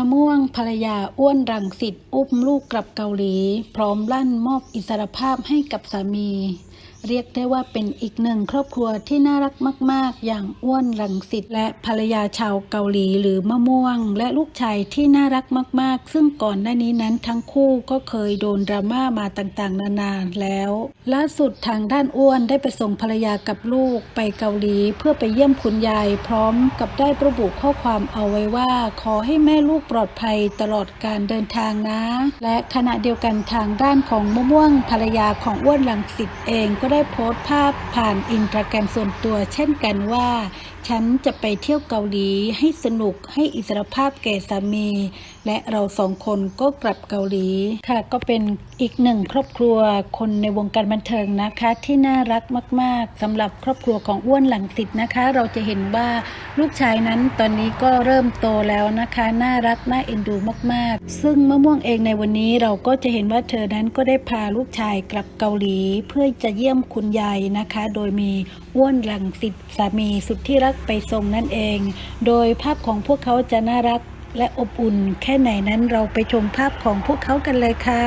ะม่วงภรรยาอ้วนรังสิตอุ้มลูกกลับเกาหลี พร้อมลั่นมอบอิสรภาพให้กับสามี เรียกได้ว่าเป็นอีกหนึ่งครอบครัวที่น่ารักมาก ๆ อย่างอ้วนรังสิตและภรรยาชาวเกาหลีหรือมะม่วง และลูกชายที่น่ารักมาก ๆ ซึ่งก่อนหน้านี้นั้นทั้งคู่ก็เคยโดนดราม่ามาต่างๆ นานาแล้ว ล่าสุดทางด้านอ้วนได้ไปส่งภรรยากับลูกไปเกาหลี เพื่อไปเยี่ยมคุณยาย พร้อมกับได้ระบุข้อความเอาไว้ว่าขอให้แม่ลูกปลอดภัยตลอดการเดินทางนะ และขณะเดียวกันทางด้านของมะม่วงภรรยาของอ้วนลังสิตเองก็ได้โพสต์ภาพผ่านอินสตาแกรมส่วนตัว เช่นกันว่า ฉันจะไปเที่ยวเกาหลีให้สนุกให้อิสรภาพแก่สามี และเราสองคนก็กลับเกาหลีค่ะ ก็เป็นอีกหนึ่งครอบครัวคนในวงการบันเทิงนะคะ ที่น่ารักมาก ๆสำหรับครอบครัวของอ้วนหลังสิตนะคะ เราจะเห็นว่าลูกชายนั้นตอนนี้ก็เริ่มโตแล้วนะคะน่ารักน่าเอ็นดูมากๆ ซึ่งมะม่วงเองในวันนี้เราก็จะเห็นว่าเธอนั้นก็ได้พาลูกชายกลับเกาหลี เพื่อจะเยี่ยมคุณยายนะคะ โดยมีอ้วนหลังสิตสามีสุดที่รักไปส่งนั่นเอง โดยภาพของพวกเขาจะน่ารักและอบอุ่นแค่ไหนนั้นเราไปชมภาพของพวกเขากันเลยค่ะ